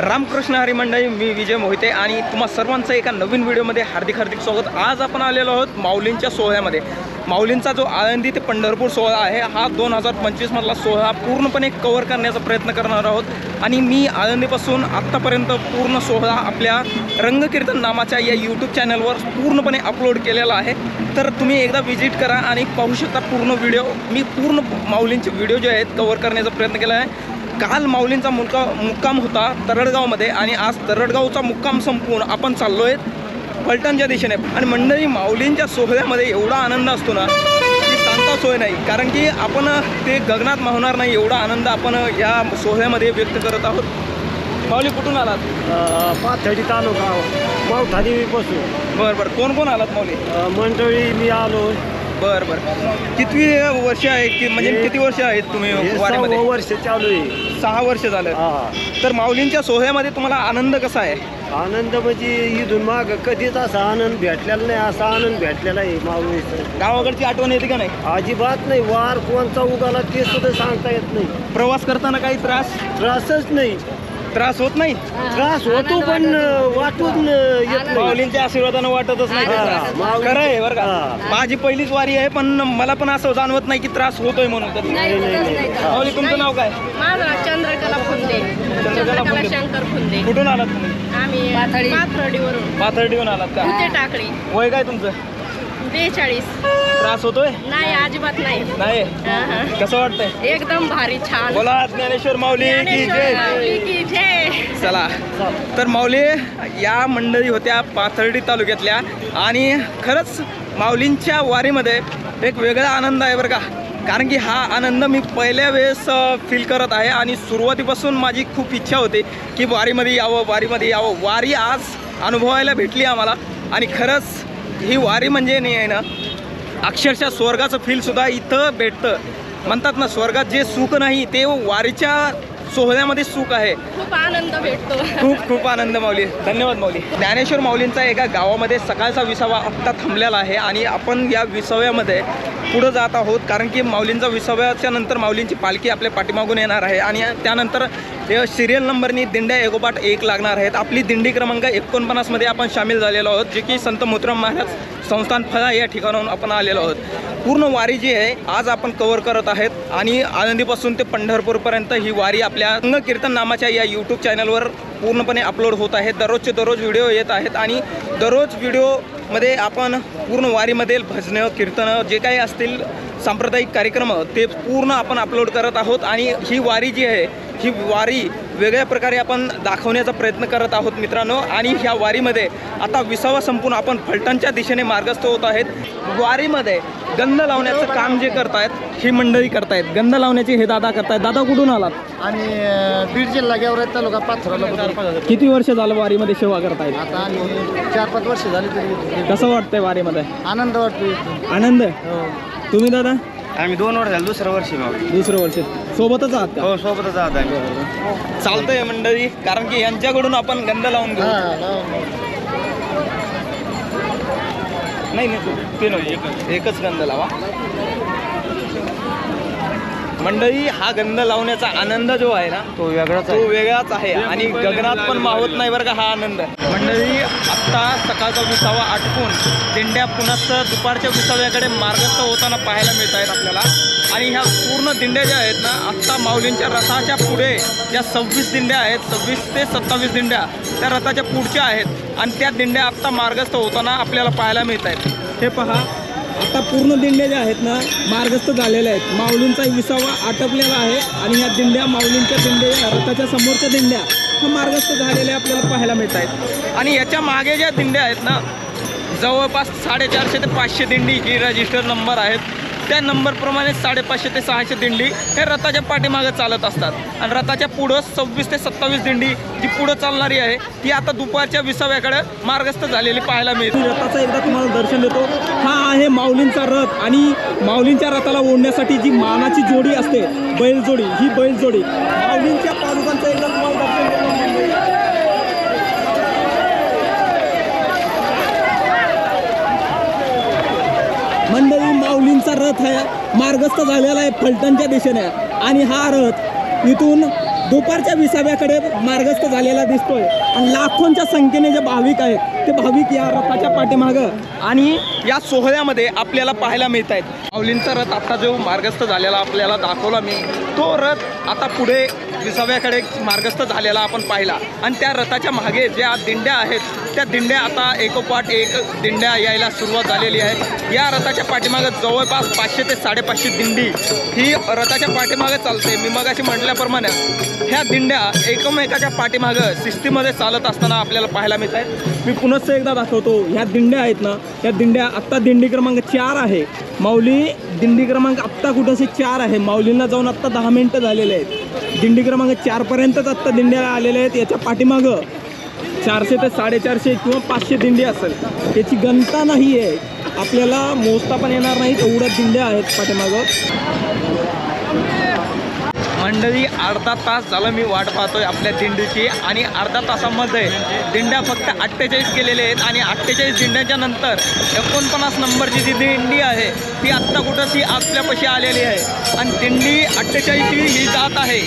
रामकृष्ण हरिमंडळी मी विजय मोहिते आणि तुम्हा सर्वांचं एका नवीन व्हिडिओमध्ये हार्दिक हार्दिक स्वागत. आज आपण आलेलो आहोत माऊलींच्या सोहळ्यामध्ये. माऊलींचा जो आळंदी ते पंढरपूर सोहळा आहे हा दोन हजार पंचवीसमधला सोहळा पूर्णपणे कव्हर करण्याचा प्रयत्न करणार आहोत. आणि मी आळंदीपासून आत्तापर्यंत पूर्ण सोहळा आपल्या रंगकीर्तन नामाच्या या यूट्यूब चॅनलवर पूर्णपणे अपलोड केलेला आहे. तर तुम्ही एकदा व्हिजिट करा आणि पाहू शकता पूर्ण व्हिडिओ मी पूर्ण माऊलींचे व्हिडिओ जे आहेत कव्हर करण्याचा प्रयत्न केला आहे. काल माऊलींचा मुक्का मुक्काम होता तरडगावमध्ये आणि आज तरडगावचा मुक्काम संपवून आपण चाललो आहे फलटणच्या दिशेने. आणि मंडळी माऊलींच्या सोहळ्यामध्ये एवढा आनंद असतो ना की सांगता सोय नाही. कारण की आपण ते गगनात मावणार नाही एवढा आनंद आपण या सोहळ्यामध्ये व्यक्त करत आहोत. माऊली कुठून आलात? पाथडी तालुका मावठादी बसू बरं बरं. कोण कोण आलात माऊली? मंडळी मी आलो. बरं बरं. कितवी वर्ष आहे की म्हणजे किती वर्ष आहेत तुम्ही वारीमध्ये? वर्ष चालू आहे. सहा वर्ष झालं. हा. तर माऊलींच्या सोहळ्यामध्ये तुम्हाला आनंद कसा आहे? आनंद म्हणजे इथून माग कधीच असा आनंद भेटलेला नाही असा आनंद भेटलेला आहे माऊलीचा. गावाकडची आठवण येते का नाही? अजिबात नाही. वार कोणचा उगाला ते सुद्धा सांगता येत नाही. प्रवास करताना काही त्रास? त्रासच नाही. त्रास होत नाही? त्रास होतो पण वाटून येत. नाही माऊलींच्या आशीर्वादानं वाटतच नाही. ते त्रास. माऊलींच्या- खरं आहे बरं का. हा. माझी पहिलीच वारी आहे पण मला पण असं जाणवत नाही की त्रास होतोय म्हणून कधी. नाही, नाही, नाही. हा. माऊली तुमचं नाव काय? माझं चंद्रकला फुंदे. चंद्रकला फुंदे. शंकर फुंदे. कुठून आलात तुम्ही? आम्ही पाथर्डीवरून. पाथर्डीहून आलात का? कुठे टाकळी? वय काय तुमचं? बेचाळीस. त्रास होतोय? नाही अजिबात नाही. नाही. कसं वाटतंय? एकदम भारी छान. बोला ज्ञानेश्वर माऊली की ज्ञानेश्वर जय. माऊली की जय. चला. तर माऊली या मंडळी होत्या पाथर्डी तालुक्यातल्या आणि खरंच माऊलींच्या वारीमध्ये एक वेगळा आनंद आहे बरं का. कारण की हा आनंद मी पहिल्या वेळेस फील करत आहे आणि सुरुवातीपासून माझी खूप इच्छा होती की वारीमध्ये यावं वारीमध्ये यावं. वारी आज अनुभवायला भेटली आम्हाला आणि खरंच ही वारी म्हणजे नाही आहे ना अक्षरशः स्वर्गाचं फीलसुद्धा इथं भेटतं. म्हणतात ना स्वर्गात जे सुख नाही ते वारीच्या सोहळ्यामध्ये सुख आहे. खूप आनंद भेटतो. खूप खूप आनंद माऊली. धन्यवाद माऊली. ज्ञानेश्वर माऊलींचा एका गावामध्ये सकाळचा विसावा आत्ता थांबलेला आहे आणि आपण या विसाव्यामध्ये पुढं जात आहोत कारण की माऊलींचा विसाव्याच्या नंतर माऊलींची पालखी आपल्या पाठीमागून येणार आहे आणि त्यानंतर सिरियल नंबरनी दिंड्या एकोपाठ एक लागणार आहेत. आपली दिंडी क्रमांक एकोणपन्नासमध्ये आपण सामील झालेलो आहोत जे की संत मोतीराम महाराज संस्थान फळा या ठिकाणाहून आपण आलेलो आहोत. पूर्ण वारी जी आहे आज आपण कवर करत आहेत आणि आनंदीपासून ते पंढरपूरपर्यंत ही वारी आपल्या अंग कीर्तन नामाच्या या यूट्यूब चॅनलवर पूर्णपणे अपलोड होत आहे. दररोजचे दररोज व्हिडिओ येत आहेत आणि दररोज व्हिडिओमध्ये आपण पूर्ण वारीमधील भजनं कीर्तनं जे काही असतील सांप्रदायिक कार्यक्रम ते पूर्ण आपण अपलोड करत आहोत आणि ही वारी जी आहे ही वारी वेगळ्या प्रकारे आपण दाखवण्याचा प्रयत्न करत आहोत मित्रांनो. आणि ह्या वारीमध्ये आता विसावा संपून आपण फलटणच्या दिशेने मार्गस्थ होत आहेत. वारीमध्ये गंध लावण्याचं काम जे करतायत ही मंडळी करतायत. गंध लावण्याचे हे दादा करतायत. दादा कुठून आलात? आणि बीड जिल्हा तालुका पाथराला बुद्रुक. किती वर्ष झालं वारीमध्ये सेवा करतायत? आता आम्ही चार पाच वर्ष झाली तरी. कसं वाटतंय वारीमध्ये? आनंद वाटतो इथून. आनंद? हो. तुम्ही दादा? आम्ही दोन वर्ष झालं दुसरं वर्ष दुसरं वर्ष. सोबतच आहात का? हो सोबतच आहात आम्ही. चालतंय मंडळी कारण की यांच्याकडून आपण गंध लावून घेऊ. नाही नाही ते एकच. एकच गंध लावा. मंडळी हा गंध लावण्याचा आनंद जो आहे ना तो वेगळाच तो वेगळाच आहे. आणि गगनात पण मावत नाही बरं का हा आनंद. मंडळी आत्ता सकाळचा विसावा आटपून दिंड्या पुन्हा दुपारच्या विसाव्याकडे मार्गस्थ होताना पाहायला मिळत आहेत आपल्याला. आणि ह्या पूर्ण दिंड्या ज्या आहेत ना आत्ता माऊलींच्या रथाच्या पुढे ज्या सव्वीस दिंड्या आहेत सव्वीस ते सत्तावीस दिंड्या त्या रथाच्या पुढच्या आहेत. आणि त्या दिंड्या आत्ता मार्गस्थ होताना आपल्याला पाहायला मिळत आहेत. हे पहा आता पूर्ण दिंड्या ज्या आहेत ना मार्गस्थ झालेल्या आहेत. माऊलींचा विसावा आटपलेला आहे. आणि ह्या दिंड्या माऊलींच्या दिंड्या रथाच्या समोरच्या दिंड्या मार्गस्थ झालेले आपल्याला पाहायला मिळत आहेत. आणि याच्या मागे ज्या दिंड्या आहेत ना जवळपास साडेचारशे ते पाचशे दिंडी ही रजिस्टर नंबर आहेत. त्या नंबरप्रमाणे साडेपाचशे ते सहाशे दिंडी हे रथाच्या पाठीमागे चालत असतात. आणि रथाच्या पुढं सव्वीस ते सत्तावीस दिंडी जी पुढं चालणारी आहे ती आता दुपारच्या विसाव्याकडे मार्गस्थ झालेली पाहायला मिळते. रथाचं एकदा तुम्हाला दर्शन देतो. हा आहे माऊलींचा रथ आणि माऊलींच्या रथाला ओढण्यासाठी जी मानाची जोडी असते बैलजोडी ही बैलजोडी माऊलींच्या पादुकांचा एकदा तुम्हाला दर्शन देतो मंडळी माऊलींचा रथ आहे. मार्गस्थ झालेला आहे फलटणच्या दिशेने. आणि हा रथ इथून दुपारच्या विसाव्याकडे मार्गस्थ झालेला दिसतोय. आणि लाखोंच्या संख्येने जे भाविक आहेत ते भाविक या रथाच्या पाठीमागं आणि या सोहळ्यामध्ये आपल्याला पाहायला मिळत आहेत. माऊलींचा रथ आता जो मार्गस्थ झालेला आपल्याला दाखवला मी तो रथ आता पुढे विसाव्याकडे मार्गस्थ झालेला आपण पाहिला. आणि त्या रथाच्या मागे ज्या दिंड्या आहेत त्या दिंड्या आता एकोपाठ एक दिंड्या यायला सुरुवात झालेली आहे. या रथाच्या पाठीमागं जवळपास पाचशे ते साडेपाचशे दिंडी ही रथाच्या पाठीमागे चालते. मी मगाशी म्हटल्याप्रमाणे ह्या दिंड्या एकमेकाच्या पाठीमागं शिस्तीमध्ये चालत असताना आपल्याला पाहायला मिळत आहेत. मी पुनश्च एकदा दाखवतो ह्या दिंड्या आहेत ना या दिंड्या आत्ता दिंडी क्रमांक चार आहे. माऊली दिंडी क्रमांक आत्ता कुठंशी चार आहे. माऊलींना जाऊन आत्ता दहा मिनटं झालेले आहेत. दिंडी क्रमांक चारपर्यंतच आत्ता दिंड्या आलेल्या आहेत. याच्या पाठीमागं चारशे ते साडेचारशे किंवा पाचशे दिंडी असेल. त्याची गणता नाही आहे. आपल्याला मोजता पण येणार नाही. एवढ्या दिंड्या आहेत पाठीमागं. मंडळी अर्धा तास झालं मी वाट पाहतोय आपल्या दिंडीची आणि अर्धा तासामध्ये दिंड्या फक्त अठ्ठेचाळीस केलेले आहेत आणि अठ्ठेचाळीस दिंड्याच्या नंतर एकोणपन्नास नंबरची जी दिंडी आहे ती आत्ता कुठंशी आपल्यापाशी आलेली आहे. आणि दिंडी अठ्ठेचाळीसची ही जात आहे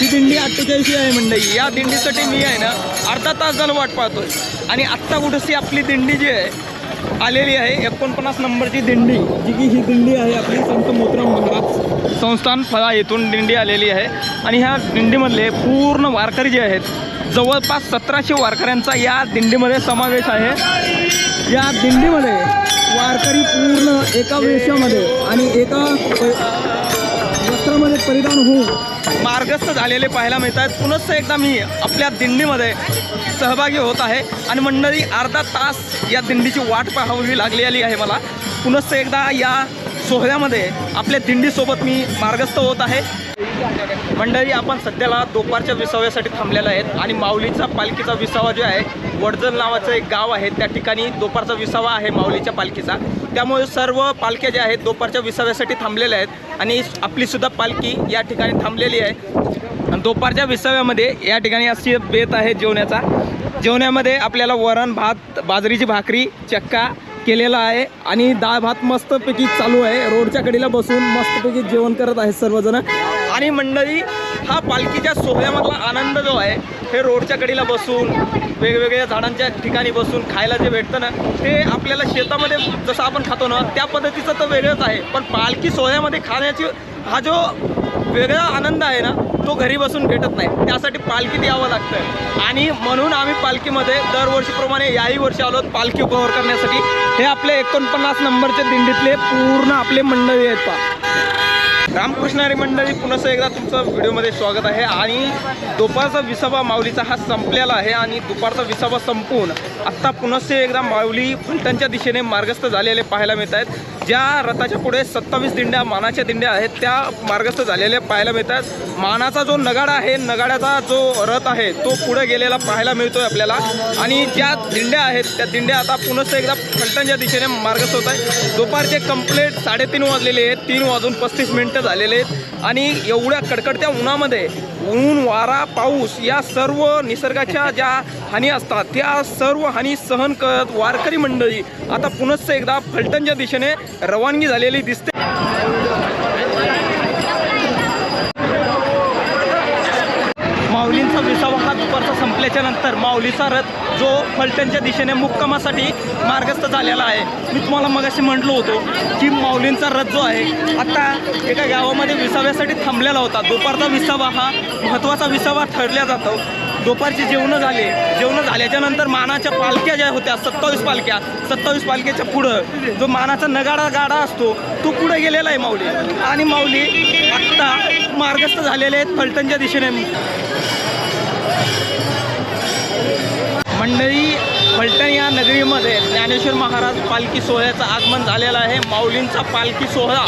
ती दिंडी अठ्ठेचाळीसची आहे मंडळी. या दिंडीसाठी मी आहे ना अर्धा तास झालं वाट पाहतोय. आणि आत्ता कुठंशी आपली दिंडी जी आहे आलेली आहे. एकोणपन्नास नंबरची दिंडी. जी की ही दिंडी आहे आपली संत मोतीराम महाराज संस्थान फळा येथून दिंडी आलेली आहे. आणि ह्या दिंडीमधले पूर्ण वारकरी जे आहेत जवळपास सतराशे वारकऱ्यांचा या दिंडीमध्ये समावेश आहे. या दिंडीमध्ये वारकरी पूर्ण एका वेशामध्ये आणि एका वस्त्रामध्ये परिधान होऊन मार्गस्थ झालेले पाहायला मिळतात. पुनश्च एकदा मी आपल्या दिंडीमध्ये सहभागी होत आहे. आणि मंडळी अर्धा तास या दिंडीची वाट पाहावी लागलेली आहे मला. पुनश्च एकदा या सोहळ्यामध्ये आपल्या दिंडीसोबत मी मार्गस्थ होत आहे. मंडळी आपण सध्याला दुपारच्या विसाव्यासाठी थांबलेला आहेत. आणि माऊलीचा पालखीचा विसावा जो आहे वडजल नावाचं एक गाव आहे. त्या ठिकाणी दुपारचा विसावा आहे माऊलीच्या पालखीचा. त्यामुळे सर्व पालख्या ज्या आहेत दुपारच्या विसाव्यासाठी थांबलेल्या आहेत. आणि आपलीसुद्धा पालखी या ठिकाणी थांबलेली आहे. आणि दुपारच्या विसाव्यामध्ये या ठिकाणी अशी बेत आहे जेवण्याचा. जेवण्यामध्ये आपल्याला वरण भात बाजरीची भाकरी चक्का केलेला आहे आणि डाळ भात मस्तपैकी चालू आहे. रोडच्या कडीला बसून मस्तपैकी जेवण करत आहेत सर्वजण. आणि मंडळी हा पालखीच्या सोहळ्यामधला आनंद जो आहे हे रोडच्या कडीला बसून वेगवेगळ्या झाडांच्या ठिकाणी बसून खायला जे भेटतं ना ते आपल्याला शेतामध्ये जसं आपण खातो ना त्या पद्धतीचं तर वेगळंच आहे. पण पालखी सोहळ्यामध्ये खाण्याची हा जो वेगळा आनंद आहे ना तो घरी बसून भेटत नाही. त्यासाठी पालखीत यावं लागतं आणि म्हणून आम्ही पालखीमध्ये दरवर्षीप्रमाणे याही वर्षी आलो पालखी उपहार करण्यासाठी. हे आपले एकोणपन्नास नंबरच्या दिंडीतले पूर्ण आपले मंडळी आहेत पा रामकृष्णारी मंडळी पुन्हा एकदा तुमचं व्हिडिओमध्ये स्वागत आहे. आणि दुपारचा विसावा माऊलीचा हा संपलेला आहे आणि दुपारचा विसावा संपून आत्ता पुनश्च एकदा माऊली फलटणच्या दिशेने मार्गस्थ झालेले पाहायला मिळत आहेत ज्या रथाच्या पुढे सत्तावीस दिंड्या मानाच्या दिंड्या आहेत त्या मार्गस्थ झालेल्या पाहायला मिळतात. मानाचा जो नगाडा आहे नगाड्याचा जो रथ आहे तो पुढे गेलेला पाहायला मिळतोय आपल्याला. आणि ज्या दिंड्या आहेत त्या दिंड्या आता पुनश्च एकदा फलटणच्या दिशेने मार्गस्थ होत आहे. दुपारचे कंप्लेट साडेतीन वाजलेले आहेत. तीन वाजून पस्तीस मिनटं झालेले आहेत. आणि एवढ्या कडकडत्या उन्हामध्ये ऊन वारा पाऊस या सर्व निसर्गाच्या ज्या हानी असतात त्या सर्व हानी सहन करत वारकरी मंडळी आता पुनश्च एकदा फलटणच्या दिशेने रवानगी झालेली दिसते माऊलींचा विसावा संपल्याच्यानंतर संपल्याच्या नंतर माऊलीचा रथ जो फलटणच्या दिशेने मुक्कामासाठी मार्गस्थ झालेला आहे. मी तुम्हाला मगाशी म्हटलो होतो की माऊलींचा रथ जो आहे आता एका गावामध्ये विसाव्यासाठी थांबलेला होता. दुपारचा विसावा हा महत्त्वाचा विसावा ठरला जातो. दुपारची जेवणं झाले. जेवणं झाल्याच्यानंतर मानाच्या पालख्या ज्या होत्या सत्तावीस पालख्या सत्तावीस पालख्याच्या पुढं जो मानाचा नगाडा गाडा असतो तो पुढे गेलेला आहे माऊली. आणि माऊली आत्ता मार्गस्थ झालेले आहेत फलटणच्या दिशेने. मंडळी फलटण या नगरीमध्ये ज्ञानेश्वर महाराज पालखी सोहळ्याचं आगमन झालेलं आहे. माऊलींचा पालखी सोहळा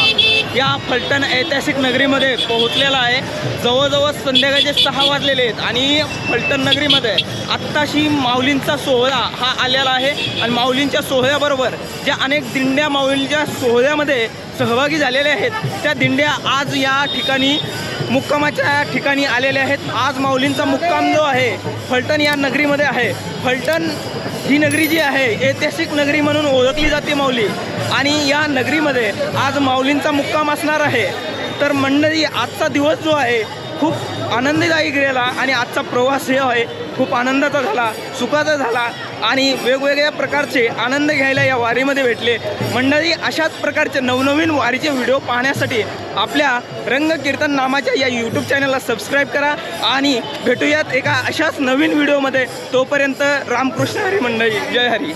या फलटण ऐतिहासिक नगरीमध्ये पोहोचलेला आहे. जवळजवळ संध्याकाळचे सहा वाजलेले आहेत आणि फलटण नगरीमध्ये आत्ताशी माऊलींचा सोहळा हा आलेला आहे. आणि माऊलींच्या सोहळ्याबरोबर ज्या अनेक दिंड्या माऊलींच्या सोहळ्यामध्ये सहभागी झालेल्या आहेत त्या दिंड्या आज या ठिकाणी मुक्कामाच्या ठिकाणी आलेले आहेत. आज माऊलींचा मुक्काम जो आहे फलटण या नगरीमध्ये आहे. फलटण ही नगरी जी आहे ऐतिहासिक नगरी म्हणून ओळखली जाते माऊली. आणि या नगरीमध्ये आज माऊलींचा मुक्काम असणार आहे. तर मंडळी आजचा दिवस जो आहे खूप आनंददायी गेला आणि आजचा प्रवास हे आहे. खूप आनंदाचा झाला सुखाचा झाला आणि वेगवेगळ्या प्रकारचे आनंद घ्यायला या वारीमध्ये भेटले. मंडळी अशाच प्रकारचे नवनवीन वारीचे व्हिडिओ पाहण्यासाठी आपल्या रंग कीर्तन नामाच्या या यूट्यूब चॅनलला सबस्क्राईब करा आणि भेटूयात एका अशाच नवीन व्हिडिओमध्ये. तोपर्यंत रामकृष्ण हरी मंडळी. जय हरी.